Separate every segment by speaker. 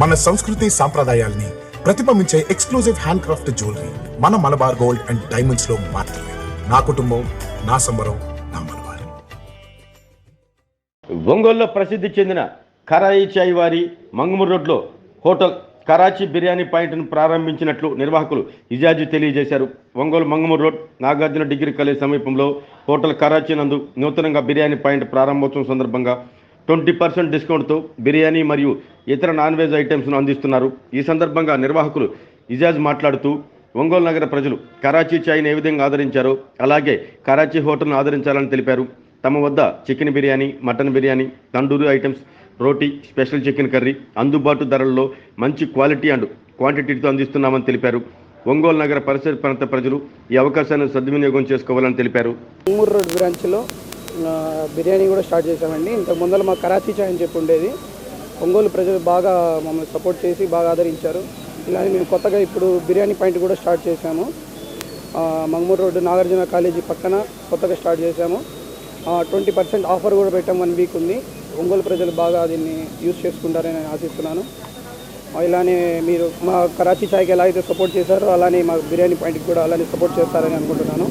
Speaker 1: మన సంస్కృతి సాంప్రదాయాల్ని ప్రతిబింబించే ఎక్స్క్లూజివ్ హ్యాండ్ క్రాఫ్ట్ జ్యువెలరీ. మన మలబార్ గోల్డ్ అండ్ డైమండ్స్లో మాత్రమే. నా కుటుంబం నా సంబరం నా మలబార్.
Speaker 2: ఒంగోలులో ప్రసిద్ధి చెందిన కరాయి చాయ్ వారి మంగమూరు రోడ్లో హోటల్ కరాచీ బిర్యానీ పాయింట్ను ప్రారంభించినట్లు నిర్వాహకులు ఇజాజు తెలియజేశారు. Ongole Mangamuru road Nagarjuna degree college సమీపంలో హోటల్ కరాచీ నందు నూతనంగా బిర్యానీ పాయింట్ ప్రారంభోత్సవం సందర్భంగా ట్వంటీ పర్సెంట్ డిస్కౌంట్తో బిర్యానీ మరియు ఇతర నాన్ వెజ్ ఐటమ్స్ను అందిస్తున్నారు. ఈ సందర్భంగా నిర్వాహకులు ఇజాజ్ మాట్లాడుతూ ఒంగోలు నగర ప్రజలు కరాచీ చాయ్ని ఏ విధంగా ఆదరించారో అలాగే కరాచీ హోటల్ను ఆదరించాలని తెలిపారు. తమ వద్ద chicken biryani mutton biryani tandoori items roti special chicken curry అందుబాటు ధరల్లో మంచి క్వాలిటీ అండ్ క్వాంటిటీతో అందిస్తున్నామని తెలిపారు. ఒంగోలు నగర పరిసర ప్రాంత ప్రజలు ఈ అవకాశాన్ని సద్వినియోగం చేసుకోవాలని తెలిపారు.
Speaker 3: రోడ్ బ్రాంచ్లో బిర్యానీ కూడా స్టార్ట్ చేశామండి. ఇంతకు ముందర మా కరాచీ చాయ్ అని చెప్పి ఉండేది. ఒంగోలు ప్రజలు బాగా మమ్మల్ని సపోర్ట్ చేసి బాగా ఆదరించారు. ఇలానే మేము కొత్తగా ఇప్పుడు బిర్యానీ పాయింట్ కూడా స్టార్ట్ చేశాము. మంగమూరు రోడ్డు నాగార్జున కాలేజీ పక్కన కొత్తగా స్టార్ట్ చేశాము. ట్వంటీ పర్సెంట్ ఆఫర్ కూడా పెట్టాం వన్ వీక్ ఉంది. ఒంగోలు ప్రజలు బాగా దీన్ని యూజ్ చేసుకుంటారని నేను ఆశిస్తున్నాను. ఇలానే మీరు మా కరాచీ చాయ్కి ఎలా అయితే సపోర్ట్ చేశారో అలానే మా బిర్యానీ పాయింట్కి కూడా అలానే సపోర్ట్ చేస్తారని అనుకుంటున్నాను.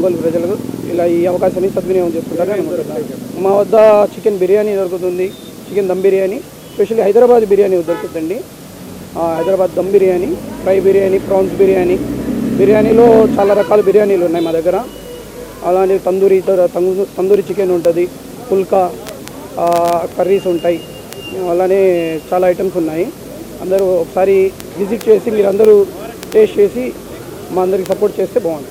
Speaker 3: ఒంగోలు ప్రజలకు ఇలా ఈ అవకాశాన్ని సద్వినియోగం చేసుకుంటారని అనుకుంటున్నాను మా వద్ద చికెన్ బిర్యానీ దొరుకుతుంది చికెన్ దమ్ బిర్యానీ స్పెషల్లీ హైదరాబాద్ బిర్యానీ దొరుకుతుందండి. Hyderabad dum biryani fry biryani prawns biryani. బిర్యానీలో చాలా రకాల బిర్యానీలు ఉన్నాయి మా దగ్గర. అలానే తందూరి తందూ- తందూరి చికెన్ ఉంటుంది పుల్కా కర్రీస్ ఉంటాయి. అలానే చాలా ఐటమ్స్ ఉన్నాయి. అందరూ ఒకసారి విజిట్ చేసి మీరు అందరూ టేస్ట్ చేసి మా అందరికి సపోర్ట్ చేస్తే బాగుంటుంది.